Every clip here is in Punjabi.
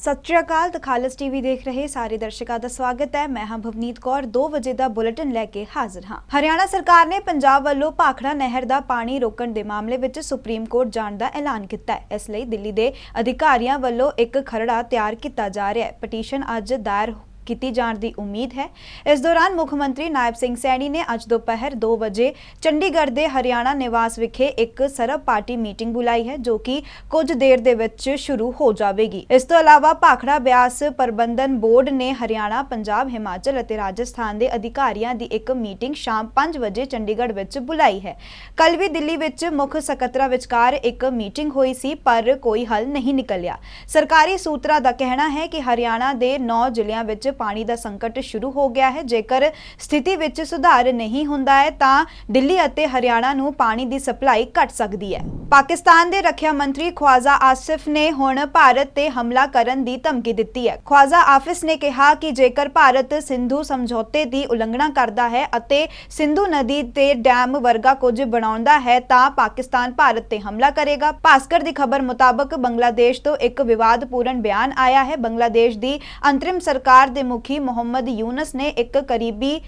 ਸਤਿ ਸ਼੍ਰੀ ਅਕਾਲ ਤਖਾਲਸ ਟੀਵੀ ਦੇਖ ਰਹੇ ਸਾਰੇ ਦਰਸ਼ਕਾਂ ਦਾ ਸਵਾਗਤ ਹੈ। ਮੈਂ ਹਾਂ ਭਵਨੀਤ ਕੌਰ 2 ਵਜੇ ਦਾ ਬੁਲੇਟਿਨ ਲੈ ਕੇ ਹਾਜ਼ਰ ਹਾਂ। ਹਰਿਆਣਾ ਸਰਕਾਰ ਨੇ ਪੰਜਾਬ ਵੱਲੋਂ ਭਾਖੜਾ ਨਹਿਰ ਦਾ ਪਾਣੀ ਰੋਕਣ ਦੇ ਮਾਮਲੇ ਵਿੱਚ ਸੁਪਰੀਮ ਕੋਰਟ ਜਾਣ ਦਾ ਐਲਾਨ ਕੀਤਾ ਹੈ। ਇਸ ਲਈ ਦਿੱਲੀ ਦੇ ਅਧਿਕਾਰੀਆਂ ਵੱਲੋਂ ਇੱਕ ਖਰੜਾ ਤਿਆਰ ਕੀਤਾ ਜਾ ਰਿਹਾ ਹੈ। ਪਟੀਸ਼ਨ ਅੱਜ ਦਾਇਰ ਕੀਤੀ ਜਾਣ ਦੀ ਉਮੀਦ ਹੈ। ਇਸ ਦੌਰਾਨ ਮੁੱਖ ਮੰਤਰੀ ਨਾਇਬ ਸਿੰਘ ਸੈਣੀ ਨੇ ਅੱਜ ਦੁਪਹਿਰ 2 ਵਜੇ ਚੰਡੀਗੜ੍ਹ ਦੇ ਹਰਿਆਣਾ ਨਿਵਾਸ ਵਿਖੇ ਇੱਕ ਸਰਬ ਪਾਰਟੀ ਮੀਟਿੰਗ ਬੁਲਾਈ ਹੈ, ਜੋ ਕਿ ਕੁਝ ਦੇਰ ਦੇ ਵਿੱਚ ਸ਼ੁਰੂ ਹੋ ਜਾਵੇਗੀ। ਇਸ ਤੋਂ ਇਲਾਵਾ ਭਾਖੜਾ ਬਿਆਸ ਪ੍ਰਬੰਧਨ ਬੋਰਡ ਨੇ ਹਰਿਆਣਾ, ਪੰਜਾਬ, ਹਿਮਾਚਲ ਅਤੇ ਰਾਜਸਥਾਨ ਦੇ ਅਧਿਕਾਰੀਆਂ ਦੀ ਇੱਕ ਮੀਟਿੰਗ ਸ਼ਾਮ 5 ਵਜੇ ਚੰਡੀਗੜ੍ਹ ਵਿੱਚ ਬੁਲਾਈ ਹੈ। ਕੱਲ ਵੀ ਦਿੱਲੀ ਵਿੱਚ ਮੁੱਖ ਸਕੱਤਰਾਂ ਵਿਚਕਾਰ ਇੱਕ ਮੀਟਿੰਗ ਹੋਈ ਸੀ, ਪਰ ਕੋਈ ਹੱਲ ਨਹੀਂ ਨਿਕਲਿਆ। ਸਰਕਾਰੀ ਸੂਤਰਾਂ ਦਾ ਕਹਿਣਾ ਹੈ ਕਿ ਹਰਿਆਣਾ ਦੇ 9 ਜ਼ਿਲ੍ਹਿਆਂ ਵਿੱਚ ਪਾਣੀ ਦਾ ਸੰਕਟ ਸ਼ੁਰੂ ਹੋ ਗਿਆ ਹੈ। ਜੇਕਰ ਸਥਿਤੀ ਵਿੱਚ ਸੁਧਾਰ ਨਹੀਂ ਹੁੰਦਾ ਹੈ, ਤਾਂ ਦਿੱਲੀ ਅਤੇ ਹਰਿਆਣਾ ਨੂੰ ਪਾਣੀ ਦੀ ਸਪਲਾਈ ਘਟ ਸਕਦੀ ਹੈ। ਪਾਕਿਸਤਾਨ ਦੇ ਰੱਖਿਆ ਮੰਤਰੀ ਖਵਾਜ਼ਾ ਆਸਿਫ ਨੇ ਹੁਣ ਭਾਰਤ ਤੇ ਹਮਲਾ ਕਰਨ ਦੀ ਧਮਕੀ ਦਿੱਤੀ ਹੈ। ਖਵਾਜ਼ਾ ਆਫਿਸ ਨੇ ਕਿਹਾ ਕਿ ਜੇਕਰ ਭਾਰਤ ਸਿੰਧੂ ਸਮਝੌਤੇ ਦੀ ਉਲੰਘਣਾ ਕਰਦਾ ਹੈ ਅਤੇ ਸਿੰਧੂ ਨਦੀ ਤੇ ਡੈਮ ਵਰਗਾ ਕੁਝ ਬਣਾਉਂਦਾ ਹੈ, ਤਾਂ ਪਾਕਿਸਤਾਨ ਭਾਰਤ ਤੇ ਹਮਲਾ ਕਰੇਗਾ। ਭਾਸਕਰ ਦੀ ਖਬਰ ਮੁਤਾਬਕ ਬੰਗਲਾਦੇਸ਼ ਤੋਂ ਇੱਕ ਵਿਵਾਦਪੂਰਨ ਬਿਆਨ ਆਇਆ ਹੈ। ਬੰਗਲਾਦੇਸ਼ ਦੀ ਅੰਤਰਿਮ ਸਰਕਾਰ ਦੇ ਮੁਖੀ ਮੁਹੰਮਦ ਯੂਨਸ ਨੇ ਇੱਕ ਕਰੀਬੀ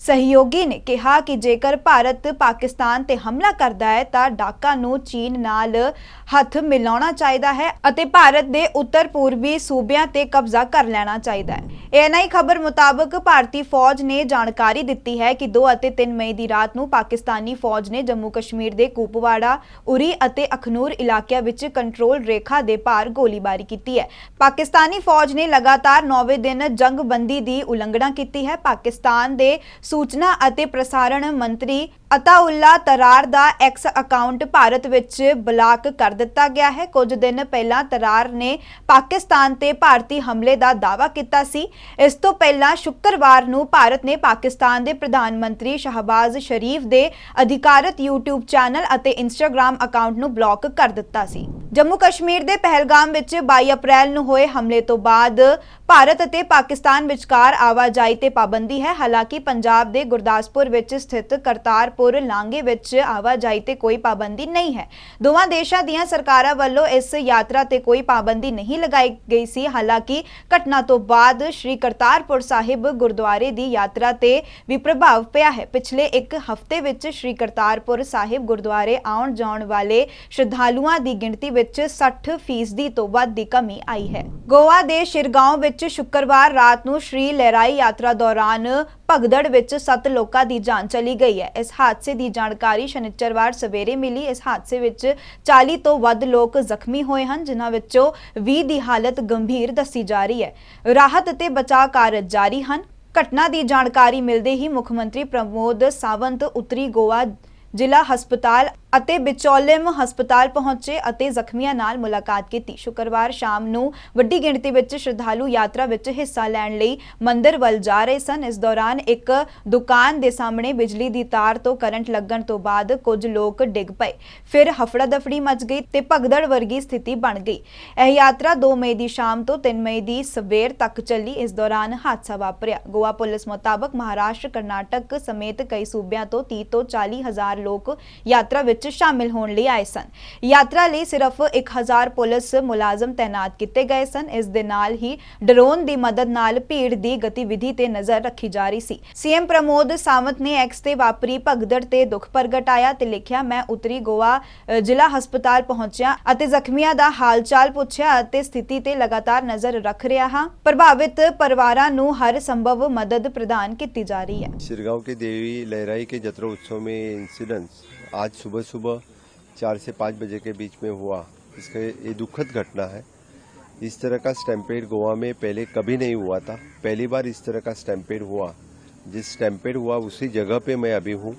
ਸਹਿਯੋਗੀ ਨੇ ਕਿਹਾ ਕਿ ਜੇਕਰ ਭਾਰਤ ਪਾਕਿਸਤਾਨ ਤੇ ਹਮਲਾ ਕਰਦਾ ਹੈ, ਤਾਂ ਢਾਕਾ ਨੂੰ ਚੀਨ ਨਾਲ ਹੱਥ ਮਿਲਾਉਣਾ ਚਾਹੀਦਾ ਹੈ ਅਤੇ ਭਾਰਤ ਦੇ ਉੱਤਰ ਪੂਰਬੀ ਸੂਬਿਆਂ ਤੇ ਕਬਜ਼ਾ ਕਰ ਲੈਣਾ ਚਾਹੀਦਾ ਹੈ। ਐਨਆਈ ਖਬਰ ਮੁਤਾਬਕ ਭਾਰਤੀ ਫੌਜ ਨੇ ਜਾਣਕਾਰੀ ਦਿੱਤੀ ਹੈ ਕਿ 2 ਅਤੇ 3 ਮਈ ਦੀ ਰਾਤ ਨੂੰ ਪਾਕਿਸਤਾਨੀ ਫੌਜ ਨੇ ਜੰਮੂ ਕਸ਼ਮੀਰ ਦੇ ਕੁਪਵਾੜਾ, ਉਰੀ ਅਤੇ ਅਖਨੂਰ ਇਲਾਕਿਆਂ ਵਿੱਚ ਕੰਟਰੋਲ ਰੇਖਾ ਦੇ ਪਾਰ ਗੋਲੀਬਾਰੀ ਕੀਤੀ ਹੈ। ਪਾਕਿਸਤਾਨੀ ਫੌਜ ਨੇ ਲਗਾਤਾਰ 9ਵੇਂ ਦਿਨ ਜੰਗਬੰਦੀ ਦੀ ਉਲੰਘਣਾ ਕੀਤੀ ਹੈ। ਪਾਕਿਸਤਾਨ ਦੇ ਸੂਚਨਾ ਅਤੇ ਪ੍ਰਸਾਰਣ ਮੰਤਰੀ ਅਤਾਉੱਲਾ ਤਰਾਰ ਦਾ ਐਕਸ ਅਕਾਊਂਟ ਭਾਰਤ ਵਿੱਚ ਬਲਾਕ ਕਰ ਦਿੱਤਾ ਗਿਆ ਹੈ। ਕੁਝ ਦਿਨ ਪਹਿਲਾਂ ਤਰਾਰ ਨੇ ਪਾਕਿਸਤਾਨ ਤੇ ਭਾਰਤੀ ਹਮਲੇ ਦਾ ਦਾਅਵਾ ਕੀਤਾ ਸੀ। ਇਸ ਤੋਂ ਪਹਿਲਾਂ ਸ਼ੁੱਕਰਵਾਰ ਨੂੰ ਭਾਰਤ ਨੇ ਪਾਕਿਸਤਾਨ ਦੇ ਪ੍ਰਧਾਨ ਮੰਤਰੀ ਸ਼ਹਬਾਜ਼ ਸ਼ਰੀਫ ਦੇ ਅਧਿਕਾਰਤ YouTube ਚੈਨਲ ਅਤੇ Instagram ਅਕਾਊਂਟ ਨੂੰ ਬਲੌਕ ਕਰ ਦਿੱਤਾ ਸੀ। ਜੰਮੂ ਕਸ਼ਮੀਰ ਦੇ ਪਹਿਲਗਾਮ ਵਿੱਚ 22 ਅਪ੍ਰੈਲ ਨੂੰ ਹੋਏ ਹਮਲੇ ਤੋਂ ਬਾਅਦ ਭਾਰਤ ਅਤੇ ਪਾਕਿਸਤਾਨ ਵਿਚਕਾਰ ਆਵਾਜਾਈ ਤੇ ਪਾਬੰਦੀ ਹੈ। ਹਾਲਾਂਕਿ ਪੰਜਾਬ ਦੇ ਗੁਰਦਾਸਪੁਰ ਵਿੱਚ ਸਥਿਤ ਕਰਤਾਰ ਕਰਤਾਰਪੁਰ ਲਾਂਘੇ ਵਿੱਚ ਆਵਾਜਾਈ ਤੇ ਕੋਈ ਪਾਬੰਦੀ ਨਹੀਂ ਹੈ। ਦੋਵਾਂ ਦੇਸ਼ਾਂ ਦੀਆਂ ਸਰਕਾਰਾਂ ਵੱਲੋਂ ਇਸ ਯਾਤਰਾ ਤੇ ਕੋਈ ਪਾਬੰਦੀ ਨਹੀਂ ਲਗਾਈ ਗਈ ਸੀ। ਹਾਲਾਂਕਿ ਘਟਨਾ ਤੋਂ ਬਾਅਦ ਸ਼੍ਰੀ ਕਰਤਾਰਪੁਰ ਸਾਹਿਬ ਗੁਰਦੁਆਰੇ ਦੀ ਯਾਤਰਾ ਤੇ ਵੀ ਪ੍ਰਭਾਵ ਪਿਆ ਹੈ। ਪਿਛਲੇ ਇੱਕ ਹਫ਼ਤੇ ਵਿੱਚ ਸ਼੍ਰੀ ਕਰਤਾਰਪੁਰ ਸਾਹਿਬ ਗੁਰਦੁਆਰੇ ਆਉਣ ਜਾਣ ਵਾਲੇ ਸ਼ਰਧਾਲੂਆਂ ਦੀ ਗਿਣਤੀ ਵਿੱਚ 60% ਫੀਸਦੀ ਤੋਂ ਵੱਧ ਦੀ ਕਮੀ ਆਈ ਹੈ। ਗੋਆ ਦੇ ਸ਼ਿਰਗਾਂਵ ਵਿੱਚ ਸ਼ੁੱਕਰਵਾਰ ਰਾਤ ਨੂੰ ਸ਼੍ਰੀ ਲਹਿਰਾਈ ਯਾਤਰਾ ਦੌਰਾਨ ਭਗਦੜ ਵਿੱਚ 7 ਲੋਕਾਂ ਦੀ ਜਾਨ ਚਲੀ ਗਈ ਹੈ। ਇਸ ਹਾਦਸੇ ਦੀ ਜਾਣਕਾਰੀ ਸ਼ਨੀਚਰਵਾਰ ਸਵੇਰੇ ਮਿਲੀ। ਇਸ ਹਾਦਸੇ ਵਿੱਚ 40 ਤੋਂ ਵੱਧ ਲੋਕ ਜ਼ਖਮੀ ਹੋਏ ਹਨ, ਜਿਨ੍ਹਾਂ ਵਿੱਚੋਂ 20 ਦੀ ਹਾਲਤ ਗੰਭੀਰ ਦੱਸੀ ਜਾ ਰਹੀ ਹੈ। ਰਾਹਤ ਅਤੇ ਬਚਾਅ ਕਾਰਜ ਜਾਰੀ ਹਨ। ਘਟਨਾ ਦੀ ਜਾਣਕਾਰੀ ਮਿਲਦੇ ਹੀ ਮੁੱਖ ਮੰਤਰੀ ਪ੍ਰਮੋਦ ਸਾਵੰਤ ਉੱਤਰੀ ਗੋਆ ਜ਼ਿਲ੍ਹਾ ਹਸਪਤਾਲ ਅਤੇ ਬਿਚੌਲਿਮ ਹਸਪਤਾਲ ਪਹੁੰਚੇ ਅਤੇ ਜ਼ਖਮੀਆਂ ਨਾਲ ਮੁਲਾਕਾਤ ਕੀਤੀ। ਸ਼ੁੱਕਰਵਾਰ ਸ਼ਾਮ ਨੂੰ ਵੱਡੀ ਗਿਣਤੀ ਵਿੱਚ ਸ਼ਰਧਾਲੂ ਯਾਤਰਾ ਵਿੱਚ ਹਿੱਸਾ ਲੈਣ ਲਈ ਮੰਦਿਰ ਵੱਲ ਜਾ ਰਹੇ ਸਨ। ਇਸ ਦੌਰਾਨ ਇੱਕ ਦੁਕਾਨ ਦੇ ਸਾਹਮਣੇ ਬਿਜਲੀ ਦੀ ਤਾਰ ਤੋਂ ਕਰੰਟ ਲੱਗਣ ਤੋਂ ਬਾਅਦ ਕੁਝ ਲੋਕ ਡਿੱਗ ਪਏ। ਫਿਰ ਹਫੜਾ ਦਫੜੀ ਮਚ ਗਈ ਤੇ ਭਗਦੜ ਵਰਗੀ ਸਥਿਤੀ ਬਣ ਗਈ। ਇਹ ਯਾਤਰਾ 2 ਮਈ ਦੀ ਸ਼ਾਮ ਤੋਂ 3 ਮਈ ਦੀ ਸਵੇਰ ਤੱਕ ਚੱਲੀ। ਇਸ ਦੌਰਾਨ ਹਾਦਸਾ ਵਾਪਰਿਆ। ਗੋਆ ਪੁਲਿਸ ਮੁਤਾਬਕ ਮਹਾਰਾਸ਼ਟਰ, ਕਰਨਾਟਕ ਸਮੇਤ ਕਈ ਸੂਬਿਆਂ ਤੋਂ 30 ਤੋਂ 40 ਹਜ਼ਾਰ ਲੋਕ ਯਾਤਰਾ ਵਿੱਚ ਸ਼ਾਮਿਲ ਹੋਣ ਲਈ ਆਏ ਸਨ ਯਾਤਰਾ ਲਈ ਸਿਰਫ 1000 ਪੁਲਿਸ ਮੁਲਾਜ਼ਮ ਤਾਇਨਾਤ ਕੀਤੇ ਗਏ ਸਨ ਇਸ ਦੇ ਨਾਲ ਹੀ ਡਰੋਨ ਦੀ ਮਦਦ ਨਾਲ ਭੀੜ ਦੀ ਗਤੀਵਿਧੀ ਤੇ ਨਜ਼ਰ ਰੱਖੀ ਜਾ ਰਹੀ ਸੀ ਸੀਐਮ ਪ੍ਰਮੋਦ ਸਾਵੰਤ ਨੇ ਐਕਸ ਤੇ ਵਾਪਰੀ ਭਗਦੜ ਤੇ ਦੁੱਖ ਪ੍ਰਗਟਾਇਆ ਤੇ ਲਿਖਿਆ ਮੈਂ ਉੱਤਰੀ ਗੋਆ ਅ, ਜ਼ਿਲ੍ਹਾ ਹਸਪਤਾਲ ਪਹੁੰਚਿਆ ਅਤੇ ਜ਼ਖਮੀਆਂ ਦਾ ਹਾਲ-ਚਾਲ ਪੁੱਛਿਆ ਅਤੇ ਸਥਿਤੀ ਤੇ ਲਗਾਤਾਰ ਨਜ਼ਰ ਰੱਖ ਰਿਹਾ ਹਾਂ ਪ੍ਰਭਾਵਿਤ ਪਰਿਵਾਰਾਂ ਨੂੰ ਹਰ ਸੰਭਵ ਮਦਦ ਪ੍ਰਦਾਨ ਕੀਤੀ ਜਾ ਰਹੀ ਹੈ सिरगांव के देवी लहराई के जत्रा उत्सव में इंसिडेंस आज सुबह सुबह चार से पाँच बजे के बीच में हुआ। इसका ये दुखद घटना है। इस तरह का स्टैम्पेड गोवा में पहले कभी नहीं हुआ था। पहली बार इस तरह का स्टैम्पेड हुआ। जिस स्टैम्पेड हुआ, उसी जगह पे मैं अभी हूँ।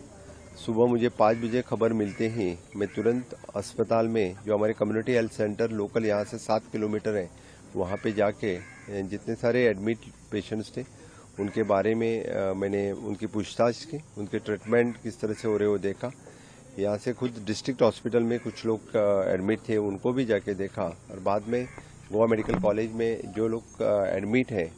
सुबह मुझे पाँच बजे खबर मिलते ही मैं तुरंत अस्पताल में, जो हमारे कम्युनिटी हेल्थ सेंटर लोकल यहाँ से सात किलोमीटर है, वहाँ पे जाके जितने सारे एडमिट पेशेंट्स थे, उनके बारे में मैंने उनकी पूछताछ की, उनके ट्रीटमेंट किस तरह से हो रहे हो देखा। यहाँ से खुद डिस्ट्रिक्ट हॉस्पिटल में कुछ लोग एडमिट थे उनको भी जाके देखा और बाद में गोवा मेडिकल कॉलेज में जो लोग एडमिट हैं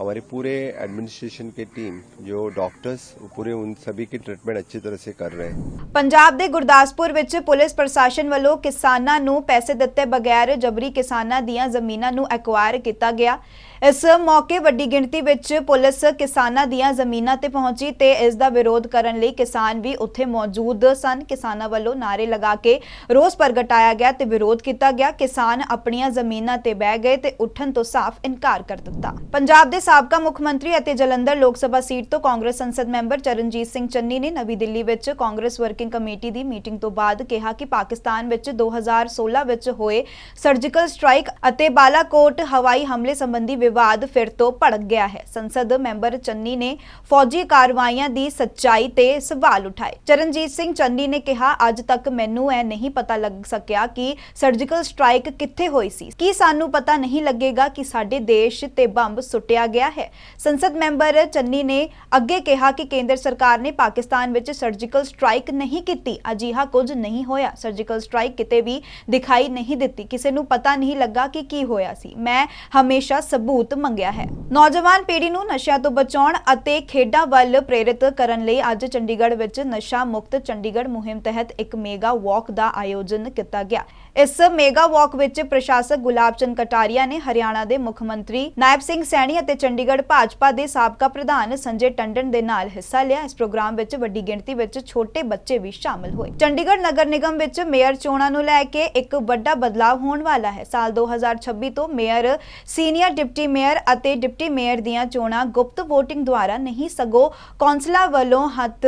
हमारे पूरे एडमिनिस्ट्रेशन के टीम जो डॉक्टर्स वो पूरे उन सभी की ट्रीटमेंट अच्छी तरह से कर रहे हैं ਪੰਜਾਬ ਦੇ ਗੁਰਦਾਸਪੁਰ ਵਿੱਚ ਪੁਲਿਸ ਪ੍ਰਸ਼ਾਸਨ ਵੱਲੋਂ ਕਿਸਾਨਾਂ ਨੂੰ ਪੈਸੇ ਦਿੱਤੇ ਬਗੈਰ ਜਬਰੀ ਕਿਸਾਨਾਂ ਦੀਆਂ ਜ਼ਮੀਨਾਂ ਨੂੰ ਐਕਵਾਇਰ ਕੀਤਾ ਗਿਆ ਇਸ ਮੌਕੇ ਵੱਡੀ ਗਿਣਤੀ ਵਿੱਚ ਪੁਲਿਸ ਕਿਸਾਨਾਂ ਦੀਆਂ ਜ਼ਮੀਨਾਂ ਤੇ ਪਹੁੰਚੀ ਤੇ ਇਸ ਦਾ ਵਿਰੋਧ ਕਰਨ ਲਈ ਕਿਸਾਨ ਵੀ ਉੱਥੇ ਮੌਜੂਦ ਸਨ ਕਿਸਾਨਾਂ ਵੱਲੋਂ ਨਾਰੇ ਲਗਾ ਕੇ ਰੋਸ ਪ੍ਰਗਟਾਇਆ ਗਿਆ ਤੇ ਵਿਰੋਧ ਕੀਤਾ ਗਿਆ ਕਿਸਾਨ ਆਪਣੀਆਂ ਜ਼ਮੀਨਾਂ ਤੇ ਬਹਿ ਗਏ ਤੇ ਉੱਠਣ ਤੋਂ ਸਾਫ਼ ਇਨਕਾਰ ਕਰ ਦਿੱਤਾ ਪੰਜਾਬ ਦੇ ਸਾਬਕਾ ਮੁੱਖ ਮੰਤਰੀ ਅਤੇ ਜਲੰਧਰ ਲੋਕ ਸਭਾ ਸੀਟ ਤੋਂ ਕਾਂਗਰਸ ਸੰਸਦ ਮੈਂਬਰ ਚਰਨਜੀਤ ਸਿੰਘ ਚੰਨੀ ਨੇ ਨਵੀਂ ਦਿੱਲੀ ਵਿੱਚ ਕਾਂਗਰਸ ਵਰਕਿੰਗ ਕਮੇਟੀ ਦੀ ਮੀਟਿੰਗ ਤੋਂ ਬਾਅਦ ਕਿਹਾ ਕਿ ਪਾਕਿਸਤਾਨ ਵਿੱਚ 2016 ਵਿੱਚ ਹੋਏ ਸਰਜੀਕਲ ਸਟ੍ਰਾਈਕ ਅਤੇ ਬਾਲਾਕੋਟ ਹਵਾਈ ਹਮਲੇ ਸੰਬੰਧੀ ਵਿਵਾਦ ਫਿਰ ਤੋਂ ਭੜਕ ਗਿਆ ਹੈ। ਸੰਸਦ ਮੈਂਬਰ ਚੰਨੀ ਨੇ ਫੌਜੀ ਕਾਰਵਾਈਆਂ ਦੀ ਸੱਚਾਈ ਤੇ ਸਵਾਲ ਉਠਾਏ। ਚਰਨਜੀਤ ਸਿੰਘ ਚੰਨੀ ਨੇ ਕਿਹਾ, ਅੱਜ ਤੱਕ ਮੈਨੂੰ ਇਹ ਨਹੀਂ ਪਤਾ ਲੱਗ ਸਕਿਆ ਕਿ ਸਰਜੀਕਲ ਸਟ੍ਰਾਈਕ ਕਿੱਥੇ ਹੋਈ ਸੀ। ਕੀ ਸਾਨੂੰ ਪਤਾ ਨਹੀਂ ਲੱਗੇਗਾ ਕਿ ਸਾਡੇ ਦੇਸ਼ ਤੇ ਬੰਬ ਸੁੱਟਿਆ ਗਿਆ ਹੈ। ਸੰਸਦ ਮੈਂਬਰ ਚੰਨੀ ਨੇ ਅੱਗੇ ਕਿਹਾ ਕਿ ਕੇਂਦਰ ਸਰਕਾਰ ਨੇ ਪਾਕਿਸਤਾਨ ਵਿੱਚ ਸਰਜੀਕਲ ਸਟ੍ਰਾਈਕ ਨਹੀਂ ਕੀਤੀ। ਅਜਿਹਾ ਕੁਝ ਨਹੀਂ ਹੋਇਆ। ਸਰਜੀਕਲ ਸਟ੍ਰਾਈਕ ਕਿਤੇ ਵੀ ਦਿਖਾਈ ਨਹੀਂ ਦਿੱਤੀ। ਕਿਸੇ ਨੂੰ ਪਤਾ ਨਹੀਂ ਲੱਗਾ ਕਿ ਕੀ ਹੋਇਆ ਸੀ। ਮੈਂ ਹਮੇਸ਼ਾ ਸਬੂਤ ਮੰਗਿਆ ਹੈ। ਨੌਜਵਾਨ ਪੀੜ੍ਹੀ ਨੂੰ ਨਸ਼ਿਆਂ ਤੋਂ ਬਚਾਉਣ ਅਤੇ ਖੇਡਾਂ ਵੱਲ ਪ੍ਰੇਰਿਤ ਕਰਨ ਲਈ ਅੱਜ ਚੰਡੀਗੜ੍ਹ ਵਿੱਚ ਨਸ਼ਾ ਮੁਕਤ ਚੰਡੀਗੜ੍ਹ ਮੁਹਿੰਮ ਤਹਿਤ ਇੱਕ ਮੇਗਾ ਵਾਕ ਦਾ ਆਯੋਜਨ ਕੀਤਾ ਗਿਆ। ਇਸ ਮੇਗਾ ਵਾਕ ਵਿੱਚ ਪ੍ਰਸ਼ਾਸਕ ਗੁਲਾਬ ਚੰਦ ਕਟਾਰੀਆ ਨੇ ਹਰਿਆਣਾ ਦੇ ਮੁੱਖ ਮੰਤਰੀ ਨਾਇਬ ਸਿੰਘ ਸੈਣੀ ਅਤੇ ਚੰਡੀਗੜ੍ਹ ਭਾਜਪਾ ਦੇ ਸਾਬਕਾ ਪ੍ਰਧਾਨ ਸੰਜੇ ਟੰਡਨ ਦੇ ਨਾਲ ਹਿੱਸਾ ਲਿਆ। ਇਸ ਪ੍ਰੋਗਰਾਮ ਵਿੱਚ ਵੱਡੀ ਗਿਣਤੀ ਵਿੱਚ ਛੋਟੇ ਬੱਚੇ ਵੀ ਸ਼ਾਮਲ ਹੋਏ। ਚੰਡੀਗੜ੍ਹ ਨਗਰ ਨਿਗਮ ਵਿੱਚ ਮੇਅਰ ਚੋਣਾਂ ਨੂੰ ਲੈ ਕੇ ਇੱਕ ਵੱਡਾ ਬਦਲਾਅ ਹੋਣ ਵਾਲਾ ਹੈ। ਸਾਲ 2026 ਤੋਂ ਮੇਅਰ, ਸੀਨੀਅਰ ਡਿਪਟੀ ਮੇਅਰ ਅਤੇ ਡਿਪਟੀ ਮੇਅਰ ਦੀਆਂ ਚੋਣਾਂ ਗੁਪਤ VOTING ਦੁਆਰਾ ਨਹੀਂ ਸਗੋਂ ਕੌਂਸਲਾਂ ਵੱਲੋਂ ਹੱਥ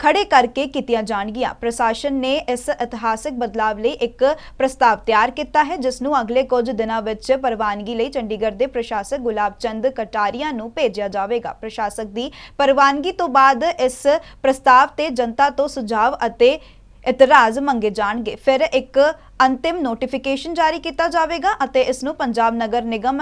ਖੜੇ ਕਰਕੇ ਕੀਤੀਆਂ ਜਾਣਗੀਆਂ। ਪ੍ਰਸ਼ਾਸਨ ਨੇ ਇਸ ਇਤਿਹਾਸਕ ਬਦਲਾਵ ਲਈ ਇੱਕ ਪ੍ਰਸਤਾਵ ਤਿਆਰ ਕੀਤਾ ਹੈ, ਜਿਸ ਨੂੰ ਅਗਲੇ ਕੁਝ ਦਿਨਾਂ ਵਿੱਚ ਪ੍ਰਵਾਨਗੀ ਲਈ ਚੰਡੀਗੜ੍ਹ ਦੇ ਪ੍ਰਸ਼ਾਸਕ ਗੁਲਾਬ ਚੰਦ ਕਟਾਰੀਆ ਨੂੰ ਭੇਜਿਆ ਜਾਵੇਗਾ। ਪ੍ਰਸ਼ਾਸਕ ਦੀ ਪ੍ਰਵਾਨਗੀ ਤੋਂ ਬਾਅਦ ਇਸ ਪ੍ਰਸਤਾਵ ਤੇ ਜਨਤਾ ਤੋਂ ਸੁਝਾਅ ਅਤੇ ਇਤਰਾਜ਼ ਮੰਗੇ ਜਾਣਗੇ। ਫਿਰ ਇੱਕ ਅੰਤਿਮ ਨੋਟੀਫਿਕੇਸ਼ਨ ਜਾਰੀ ਕੀਤਾ ਜਾਵੇਗਾ ਅਤੇ ਇਸ ਨੂੰ ਪੰਜਾਬ ਨਗਰ ਨਿਗਮ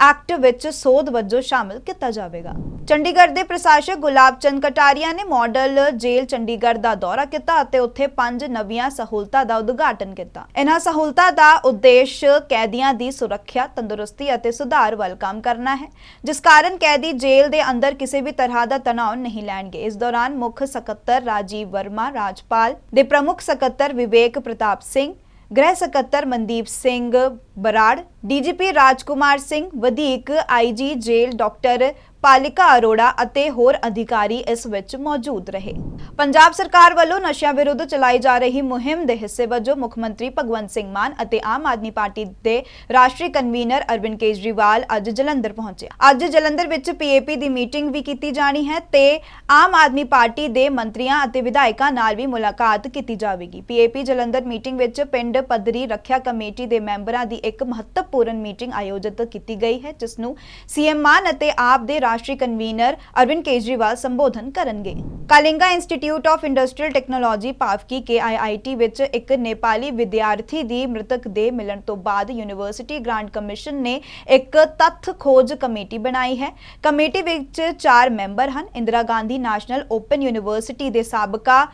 ਐਕਟ ਵਿੱਚ ਸੋਧ ਵਜੋਂ ਸ਼ਾਮਿਲ ਕੀਤਾ ਜਾਵੇਗਾ। ਚੰਡੀਗੜ੍ਹ ਦੇ ਪ੍ਰਸ਼ਾਸਕ ਗੁਲਾਬ ਚੰਦ ਕਟਾਰੀਆ ਨੇ ਮਾਡਲ ਜੇਲ੍ਹ ਚੰਡੀਗੜ੍ਹ ਦਾ ਦੌਰਾ ਕੀਤਾ ਅਤੇ ਉੱਥੇ ਪੰਜ ਨਵੀਆਂ ਸਹੂਲਤਾਂ ਦਾ ਉਦਘਾਟਨ ਕੀਤਾ। ਇਹਨਾਂ ਸਹੂਲਤਾਂ ਦਾ ਉਦੇਸ਼ ਕੈਦੀਆਂ ਦੀ ਸੁਰੱਖਿਆ, ਤੰਦਰੁਸਤੀ ਅਤੇ ਸੁਧਾਰ ਵੱਲ ਕੰਮ ਕਰਨਾ ਹੈ, ਜਿਸ ਕਾਰਨ ਕੈਦੀ ਜੇਲ੍ਹ ਦੇ ਅੰਦਰ ਕਿਸੇ ਵੀ ਤਰ੍ਹਾਂ ਦਾ ਤਣਾਅ ਨਹੀਂ ਲੈਣਗੇ। ਇਸ ਦੌਰਾਨ ਮੁੱਖ ਸਕੱਤਰ ਰਾਜੀਵ ਵਰਮਾ, ਰਾਜਪਾਲ ਦੇ ਪ੍ਰਮੁੱਖ ਸਕੱਤਰ ਵਿਵੇਕ ਪ੍ਰਤਾਪ ਸਿੰਘ ਗ੍ਰਹਿ ਸਕੱਤਰ ਮਨਦੀਪ ਸਿੰਘ ਬਰਾੜ ਡੀਜੀਪੀ ਰਾਜਕੁਮਾਰ ਸਿੰਘ ਵਧੀਕ IG jail doctor Palika Arora ਅਤੇ ਹੋਰ ਅਧਿਕਾਰੀ ਇਸ ਵਿੱਚ ਮੌਜੂਦ ਰਹੇ। ਪੰਜਾਬ ਸਰਕਾਰ ਵੱਲੋਂ ਨਸ਼ਿਆਂ ਵਿਰੁੱਧ ਚਲਾਈ ਜਾ ਰਹੀ ਮੁਹਿੰਮ ਦੇ ਹਿੱਸੇ ਵਜੋਂ ਮੁੱਖ ਮੰਤਰੀ ਭਗਵੰਤ ਸਿੰਘ ਮਾਨ ਅਤੇ ਆਮ ਆਦਮੀ ਪਾਰਟੀ ਦੇ ਰਾਸ਼ਟਰੀ ਕਨਵੀਨਰ ਅਰਵਿੰਦ ਕੇਜਰੀਵਾਲ ਅੱਜ ਜਲੰਧਰ ਪਹੁੰਚੇ। ਅੱਜ ਜਲੰਧਰ ਵਿੱਚ ਪੀਏਪੀ ਦੀ ਮੀਟਿੰਗ ਵੀ ਕੀਤੀ ਜਾਣੀ ਹੈ ਤੇ ਆਮ ਆਦਮੀ ਪਾਰਟੀ ਦੇ ਮੰਤਰੀਆਂ ਅਤੇ ਵਿਧਾਇਕਾਂ ਨਾਲ ਵੀ ਮੁਲਾਕਾਤ ਕੀਤੀ ਜਾਵੇਗੀ। ਪੀਏਪੀ ਜਲੰਧਰ ਮੀਟਿੰਗ ਵਿੱਚ ਪਿੰਡ ਪੱਧਰੀ ਰੱਖਿਆ ਕਮੇਟੀ ਦੇ ਮੈਂਬਰਾਂ ਦੀ ਇੱਕ ਮਹੱਤਵਪੂਰਨ ਮੀਟਿੰਗ ਆਯੋਜਿਤ ਕੀਤੀ ਗਈ ਹੈ, ਜਿਸ ਨੂੰ ਸੀਐਮ ਮਾਨ ਅਤੇ ਆਪ ਦੇ ਰਾਸ਼ਟਰੀ ਕਨਵੀਨਰ ਅਰਵਿੰਦ ਕੇਜਰੀਵਾਲ ਸੰਬੋਧਨ ਕਰਨਗੇ। Kalinga institute of industrial technology ਪਾਵਕੀ KIIT ਵਿੱਚ ਇੱਕ ਨੇਪਾਲੀ ਵਿਦਿਆਰਥੀ ਦੀ ਮ੍ਰਿਤਕ ਦੇ ਮਿਲਣ ਤੋਂ ਬਾਅਦ ਯੂਨੀਵਰਸਿਟੀ ਗ੍ਰਾਂਟ ਕਮਿਸ਼ਨ ਨੇ ਇੱਕ ਤੱਥ ਖੋਜ ਕਮੇਟੀ ਬਣਾਈ ਹੈ। ਕਮੇਟੀ ਵਿੱਚ ਚਾਰ ਮੈਂਬਰ ਹਨ। Indira Gandhi national open university ਦੇ ਸਾਬਕਾ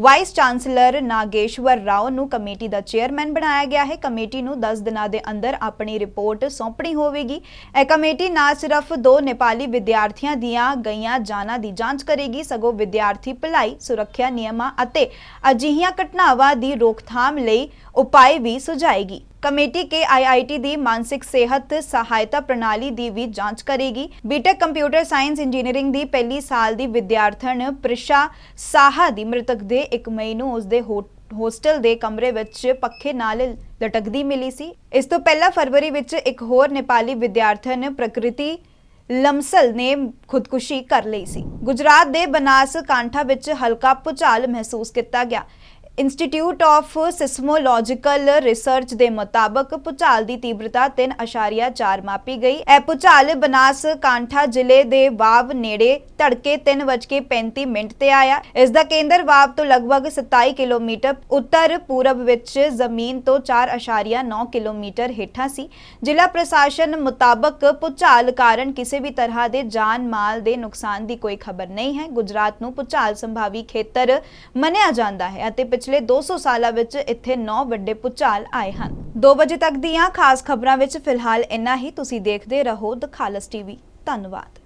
ਵਾਈਸ ਚਾਂਸਲਰ ਨਾਗੇਸ਼ਵਰ ਰਾਓ ਨੂੰ ਕਮੇਟੀ ਦਾ ਚੇਅਰਮੈਨ ਬਣਾਇਆ ਗਿਆ ਹੈ। ਕਮੇਟੀ ਨੂੰ 10 ਦਿਨਾਂ ਦੇ ਅੰਦਰ ਆਪਣੀ ਰਿਪੋਰਟ ਸੌਂਪਣੀ ਹੋਵੇਗੀ। ਇਹ ਕਮੇਟੀ ਨਾ ਸਿਰਫ ਦੋ ਨੇਪਾਲੀ ਵਿਦਿਆਰਥੀਆਂ ਦੀਆਂ ਗਈਆਂ ਜਾਨਾਂ ਦੀ ਜਾਂਚ ਕਰੇਗੀ, ਸਗੋਂ ਵਿਦਿਆਰਥੀ ਭਲਾਈ, ਸੁਰੱਖਿਆ ਨਿਯਮਾਂ ਅਤੇ ਅਜਿਹੀਆਂ ਘਟਨਾਵਾਂ ਦੀ ਰੋਕਥਾਮ ਲਈ ਉਪਾਅ ਵੀ ਸੁਝਾਏਗੀ। ਕਮੇਟੀ ਕੇ ਆਈਆਈਟੀ ਦੀ ਮਾਨਸਿਕ ਸਿਹਤ ਸਹਾਇਤਾ ਪ੍ਰਣਾਲੀ ਦੀ ਵੀ ਜਾਂਚ ਕਰੇਗੀ। ਬੀਟੈਕ ਕੰਪਿਊਟਰ ਸਾਇੰਸ ਇੰਜੀਨੀਅਰਿੰਗ ਦੀ ਪਹਿਲੀ ਸਾਲ ਦੀ ਵਿਦਿਆਰਥਣ ਪ੍ਰਿਸ਼ਾ ਸਾਹਾ ਦੀ ਮ੍ਰਿਤਕ ਦੇ 1 ਮਈ ਨੂੰ ਉਸਦੇ ਹੋ- ਹੋਸਟਲ ਦੇ ਕਮਰੇ ਵਿੱਚ ਪੱਖੇ ਨਾਲ ਲਟਕਦੀ ਮਿਲੀ ਸੀ। ਇਸ ਤੋਂ ਪਹਿਲਾਂ ਫਰਵਰੀ ਵਿੱਚ ਇੱਕ ਹੋਰ ਨੇਪਾਲੀ ਵਿਦਿਆਰਥਣ ਪ੍ਰਕਿਰਤੀ ਲਮਸਲ ਨੇ ਖੁਦਕੁਸ਼ੀ ਕਰ ਲਈ ਸੀ। ਗੁਜਰਾਤ ਦੇ ਬਨਾਸ ਕਾਂਠਾ ਵਿੱਚ ਹਲਕਾ ਭੂਚਾਲ ਮਹਿਸੂਸ ਕੀਤਾ ਗਿਆ। ਇੰਸਟੀਚਿਊਟ ਆਫ ਸਿਸਮੋਲੋਜੀਕਲ ਰਿਸਰਚ ਦੇ ਮੁਤਾਬਕ ਭੂਚਾਲ ਦੀ ਤੀਬਰਤਾ 3.4 ਮਾਪੀ ਗਈ। ਇਹ ਭੂਚਾਲ ਬਨਾਸ ਕਾਂਠਾ ਜ਼ਿਲ੍ਹੇ ਦੇ ਵਾਵ ਨੇੜੇ ਧੜਕੇ 3:35 ਮਿੰਟ ਤੇ ਆਇਆ। ਇਸ ਦਾ ਕੇਂਦਰ ਵਾਵ ਤੋਂ ਲਗਭਗ 27 ਕਿਲੋਮੀਟਰ ਉੱਤਰ ਪੂਰਬ ਵਿੱਚ ਜ਼ਮੀਨ ਤੋਂ 4.9 ਕਿਲੋਮੀਟਰ ਹੇਠਾਂ ਸੀ। ਜ਼ਿਲ੍ਹਾ ਪ੍ਰਸ਼ਾਸਨ ਮੁਤਾਬਕ ਭੂਚਾਲ ਕਾਰਨ ਕਿਸੇ ਵੀ ਤਰ੍ਹਾਂ ਦੇ ਜਾਨ ਮਾਲ ਦੇ ਨੁਕਸਾਨ ਦੀ ਕੋਈ ਖਬਰ ਨਹੀਂ ਹੈ। ਗੁਜਰਾਤ ਨੂੰ ਭੂਚਾਲ ਸੰਭਾਵੀ ਖੇਤਰ ਮੰਨਿਆ ਜਾਂਦਾ ਹੈ ਅਤੇ ਪਿਛਲੇ 200 ਸਾਲਾਂ ਵਿੱਚ ਇੱਥੇ 9 ਵੱਡੇ ਭੂਚਾਲ ਆਏ ਹਨ। 2 ਵਜੇ ਤੱਕ ਦੀਆਂ ਖਾਸ ਖਬਰਾਂ ਵਿੱਚ ਫਿਲਹਾਲ ਇੰਨਾ ਹੀ। ਤੁਸੀਂ ਦੇਖਦੇ ਰਹੋ ਦ ਖਾਲਸ ਟੀਵੀ। ਧੰਨਵਾਦ।